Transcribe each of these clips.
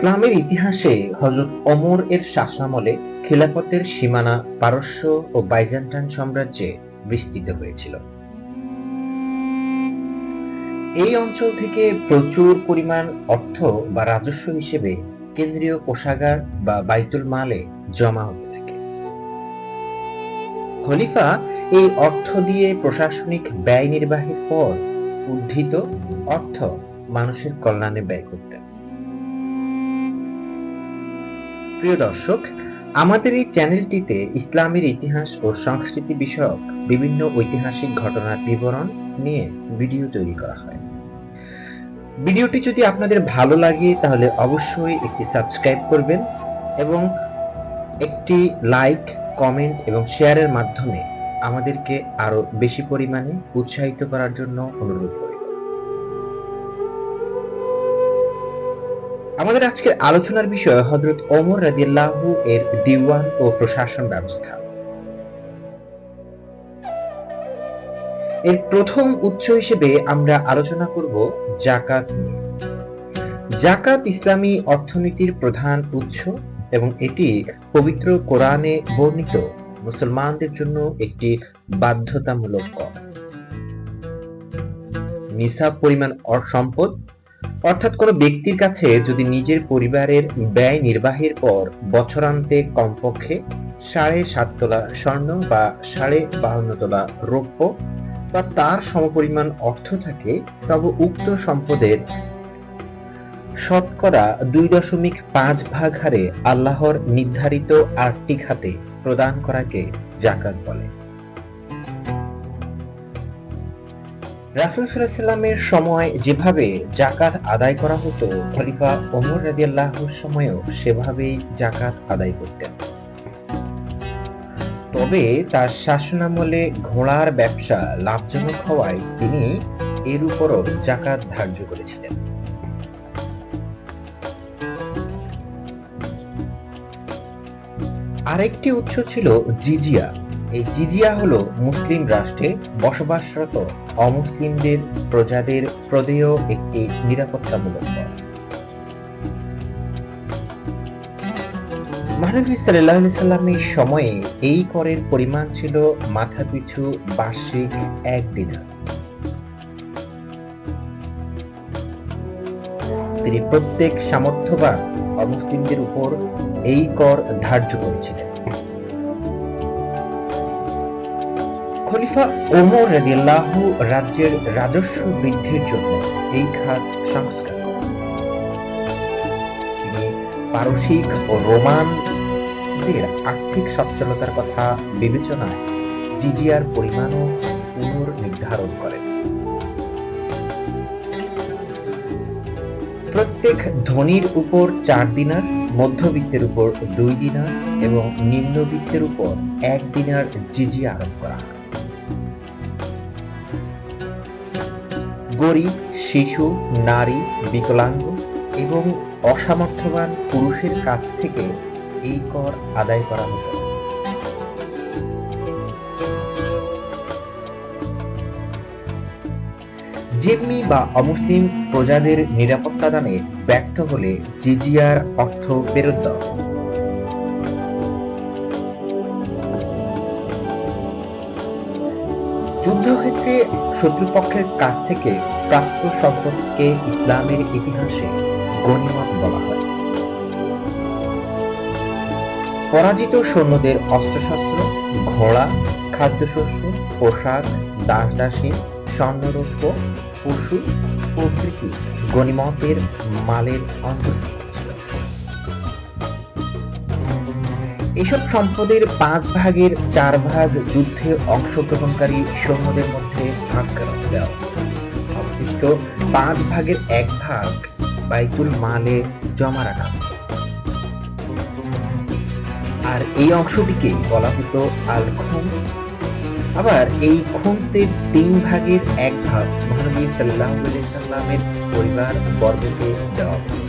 ইসলামের ইতিহাসে হজরত ওমর এর শাসনামলে খিলাফতের সীমানা পারস্য ও বাইজান্টাইন সাম্রাজ্যে বিস্তৃত হয়েছিল। এই অঞ্চল থেকে প্রচুর পরিমাণ অর্থ বা রাজস্ব হিসেবে কেন্দ্রীয় কোষাগার বা বাইতুল মালে জমা হতে থাকে। খলিফা এই অর্থ দিয়ে প্রশাসনিক ব্যয় নির্বাহের পর উদ্ধৃত অর্থ মানুষের কল্যাণে ব্যয় করতেন। প্রিয় দর্শক, আমাদের এই চ্যানেলটিতে ইসলামের ইতিহাস ও সংস্কৃতি বিষয়ক বিভিন্ন ঐতিহাসিক ঘটনার বিবরণ নিয়ে ভিডিও তৈরি করা হয়। ভিডিওটি যদি আপনাদের ভালো লাগে, তাহলে অবশ্যই একটি সাবস্ক্রাইব করবেন এবং একটি লাইক, কমেন্ট এবং শেয়ারের মাধ্যমে আমাদেরকে আরও বেশি পরিমাণে উৎসাহিত করার জন্য অনুরোধ আমাদের আজকের আলোচনার বিষয় হজরত ওমর রাদিয়াল্লাহু এর দিওয়ান ও প্রশাসন ব্যবস্থা। এর প্রথম উৎস হিসেবে আমরা আলোচনা করব জাকাত নিয়ে। জাকাত ইসলামী অর্থনীতির প্রধান উৎস এবং এটি পবিত্র কোরআনে বর্ণিত মুসলমানদের জন্য একটি বাধ্যতামূলক কর। নিসাব পরিমাণ সম্পদ অর্থাৎ কোনো ব্যক্তির কাছে যদি নিজের পরিবারের ব্যয় নির্বাহের পর বছরান্তে কমপক্ষে সাড়ে সাত তোলা স্বর্ণ বা সাড়ে বাহান্ন তোলা রৌপ্য বা তার সমপরিমাণ অর্থ থাকে, তবে উক্ত সম্পদের শতকরা দুই দশমিক পাঁচ ভাগ হারে আল্লাহর নির্ধারিত আটটি খাতে প্রদান করাকে জাকাত বলে। রাসুল সাল্লামের সময় যেভাবে জাকাত আদায় করা হতো, খলিফা ওমর রাদিয়াল্লাহুর সময়ও সেভাবেই জাকাত আদায় করতেন। তবে তার শাসনামলে ঘোড়ার ব্যবসা লাভজনক হওয়ায় তিনি এর উপরও জাকাত ধার্য করেছিলেন। আরেকটি উৎস ছিল জিজিয়া। এই জিজিয়া হলো মুসলিম রাষ্ট্রে বসবাসরত অমুসলিমদের প্রজাদের প্রদেয় একটি নিরাপত্তামূলক কর মহানবী সাল্লাহ সাল্লামের সময়ে এই করের পরিমাণ ছিল মাথাপিছু বার্ষিক এক দিনার। তিনি প্রত্যেক সামর্থ্যবান অমুসলিমদের উপর এই কর ধার্য করেছিলেন। খলিফা ওমর রাদিয়াল্লাহু রাজ্যের রাজস্ব বৃদ্ধির জন্য এই খাত সংস্কার। তিনি পারসিক ও রোমানদের আর্থিক সচ্ছলতার কথা বিবেচনায় জিজিয়ার পরিমাণও পুনর্নির্ধারণ করেন। প্রত্যেক ধনীর উপর চার দিনার, মধ্যবিত্তের উপর দুই দিনার এবং নিম্নবিত্তের উপর এক দিনার জিজিয়া আরোপ করা হয়। গরিব শিশু, নারী, বিকলাঙ্গ এবং অসামর্থ্যবান পুরুষের কাছ থেকে এই কর আদায় করা হতো। জিম্মি বা অমুসলিম প্রজাদের নিরাপত্তা দানে ব্যর্থ হলে জিজিয়ার অর্থ ফেরত দেওয়া যুদ্ধক্ষেত্রে শত্রুপক্ষের কাছ থেকে প্রাপ্ত সম্পদকে ইসলামের ইতিহাসে গণিমত বলা হয়। পরাজিত সৈন্যদের অস্ত্রশস্ত্র, ঘোড়া, খাদ্যশস্য, পোশাক দাস দাসী স্বর্ণরৌপ্য, পশু প্রভৃতি গণিমতের মালের অন্তর্ভুক্ত। এসব সম্পদের পাঁচ ভাগের চার ভাগ যুদ্ধে অংশগ্রহণকারী সৈন্যদের মধ্যে ভাগ করে দেওয়া অবশিষ্ট পাঁচ ভাগের এক ভাগ বাইতুল মালে জমা রাখা আর এই অংশটিকে বলা হতো আল খুমস আবার এই খুমসের তিন ভাগের এক ভাগ মহানবী সাল্লাহ সাল্লামের পরিবার বর্গকে দেওয়া হতো।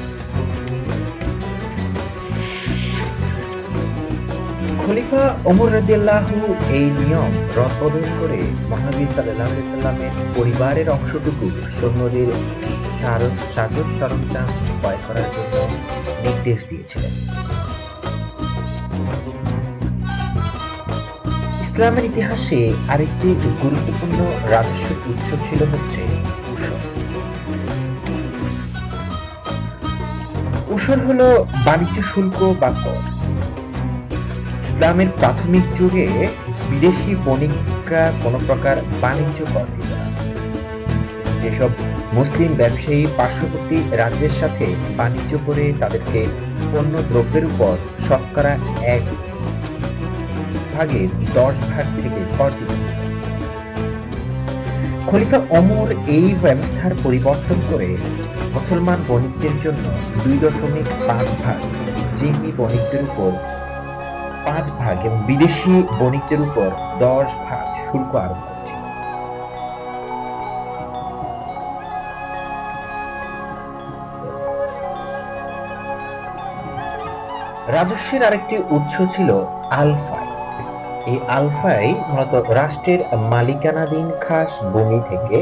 খলিফা ওমর রাদিয়াল্লাহু এই নিয়ম রদবদল করে সাল্লাল্লাহু আলাইহি সাল্লামের পরিবারের অংশটুকু সৈন্যদের সার- সাজস সরঞ্জাম ক্রয় করার জন্য নির্দেশ দিয়েছিলেন। ইসলামের ইতিহাসে আরেকটি গুরুত্বপূর্ণ রাজস্ব উৎস ছিল হচ্ছে উসর হলো বাণিজ্য শুল্ক বা কর। ইসলামের প্রাথমিক যুগে বিদেশি বণিকরা কোনো প্রকার বাণিজ্য কর না। যেসব মুসলিম ব্যবসায়ী পার্শ্ববর্তী রাজ্যের সাথে বাণিজ্য করে তাদেরকে পণ্য দ্রব্যের উপর শতকরা এক ভাগের দশ ভাগ থেকে কর। দিত খলিফা অমর এই ব্যবস্থার পরিবর্তন করে মুসলমান বণিকদের জন্য দুই দশমিক পাঁচ ভাগ জিম্মি বণিকদের উপর পাঁচ ভাগ এবং বিদেশি বণিকদের উপর দশ ভাগ শুল্ক আরোপ করেছে। রাজস্বের আরেকটি উৎস ছিল আলফাই। এই আলফাই মূলত রাষ্ট্রের মালিকানাধীন খাস ভূমি থেকে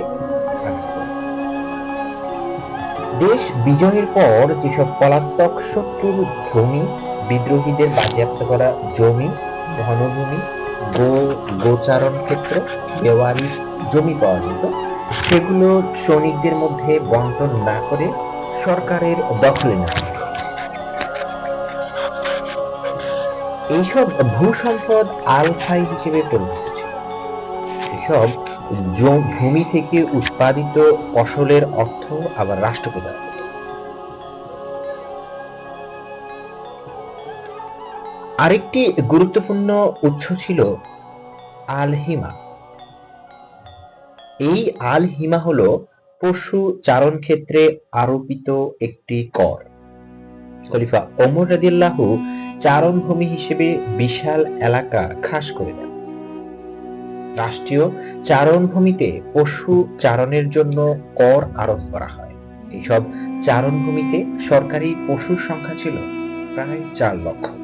দেশ বিজয়ের পর যেসব পলাতক শত্রুর ভূমি বিদ্রোহীদের বাজেয়াপ্ত করা জমি ঘনভূমি গো, গোচারণ ক্ষেত্র দেওয়ারির জমি পাওয়া যেত। সেগুলো সৈনিকদের মধ্যে বন্টন না করে সরকারের দখলে নেওয়া এইসব ভূ সম্পদ আলফাই হিসেবে পরিচিত এসব ভূমি থেকে উৎপাদিত ফসলের অর্থ আবার রাষ্ট্রকে আরেকটি গুরুত্বপূর্ণ উৎস ছিল আলহিমা। এই আলহিমা হল পশু চারণ ক্ষেত্রে আরোপিত একটি কর। খলিফা ওমর রাদিয়াল্লাহু চারণ ভূমি হিসেবে বিশাল এলাকা খাস করে দেন। রাষ্ট্রীয় চারণ ভূমিতে পশু চারণের জন্য কর আরোপ করা হয়। এইসব চারণ ভূমিতে সরকারি পশুর সংখ্যা ছিল প্রায় চার লক্ষ।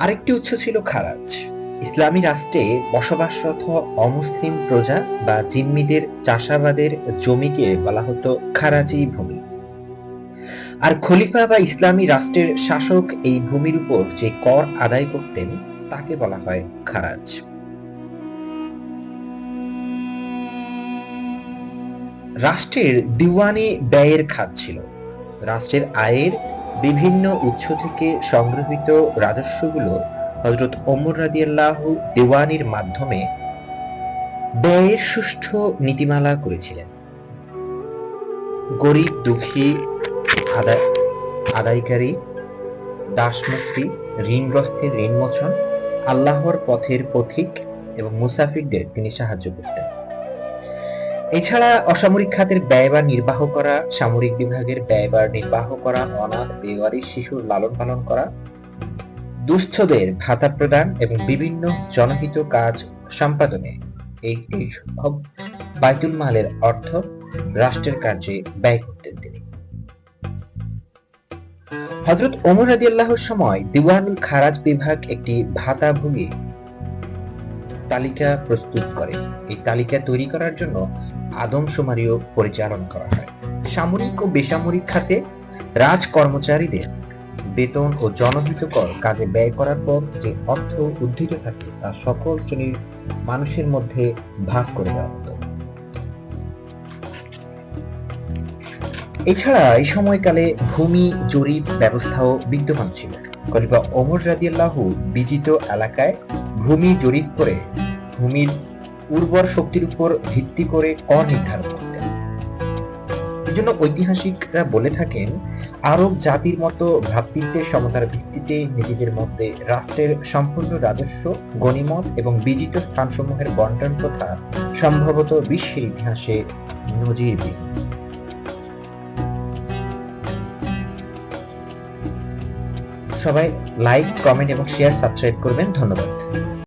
আরেকটি উৎস ছিল খারাজ। ইসলামী রাষ্ট্রে বসবাসরত অমুসলিম প্রজা বা জিম্মিদের চাষাবাদের জমিকে বলা হতো খারাজি ভূমি। আর খলিফা বা ইসলামী রাষ্ট্রের শাসক এই ভূমির উপর যে কর আদায় করতেন, তাকে বলা হয় খারাজ। রাষ্ট্রের দিওয়ানি ব্যয়ের খাত ছিল। রাষ্ট্রের আয়ের বিভিন্ন উৎস থেকে সংগ্রহিত রাজস্বগুলো হজরত ওমর রাদিয়াল্লাহু দেওয়ানির মাধ্যমে ব্যয়ের সুষ্ঠু নীতিমালা করেছিলেন। গরিব, দুঃখী, আদায়, আদায়কারী, দাসমুক্তি, ঋণগ্রস্তের ঋণমোচন আল্লাহর পথের পথিক এবং মুসাফিরদের তিনি সাহায্য করতেন। এছাড়া অসামরিক খাতের ব্যয়বার নির্বাহ করা, সামরিক বিভাগের ব্যয়বার নির্বাহ করা, অনাথ, বেওয়ারি শিশুর লালন পালন করা, দুস্থদের ভাতা প্রদান এবং বিভিন্ন জনহিত কাজ সম্পাদনে এই সব বাইতুল মালের অর্থ রাষ্ট্রের কার্যে ব্যয় করতেন তিনি। হজরত ওমর রাদিয়াল্লাহর সময় দিওয়ানুল খারাজ বিভাগ একটি ভাতাভোগী তালিকা প্রস্তুত করে। এই তালিকা তৈরি করার জন্য আদমশুমারিও পরিচালনা করা হয়। সামরিক ও বেসামরিক খাতে রাজ কর্মচারীদের বেতন ও জনহিত কর কাজে ব্যয় করার পর যে অর্থ উদ্ধৃত থাকে তা সকল শ্রেণির মানুষের মধ্যে ভাগ করে দেওয়া হতো। এছাড়া এই সময়কালে ভূমি জরিপ ব্যবস্থাও বিদ্যমান ছিল। খলিফা ওমর রাদিয়াল্লাহু বিজিত এলাকায় ভূমি জরিপ করে ভূমির উর্বর শক্তির উপর ভিত্তি করে কর নির্ধারণ করতেন এজন্য ঐতিহাসিকরা বলে থাকেন, আরব জাতির মতো ভ্রাতৃত্বের সমতার ভিত্তিতে নিজেদের মধ্যে রাষ্ট্রের সম্পূর্ণ রাজস্ব, গণিমত এবং বিজিত স্থানসমূহের বন্টন প্রথা সম্ভবত বিশ্বের ইতিহাসে নজিরবিহীন। সবাই লাইক কমেন্ট এবং শেয়ার সাবস্ক্রাইব করবেন। ধন্যবাদ।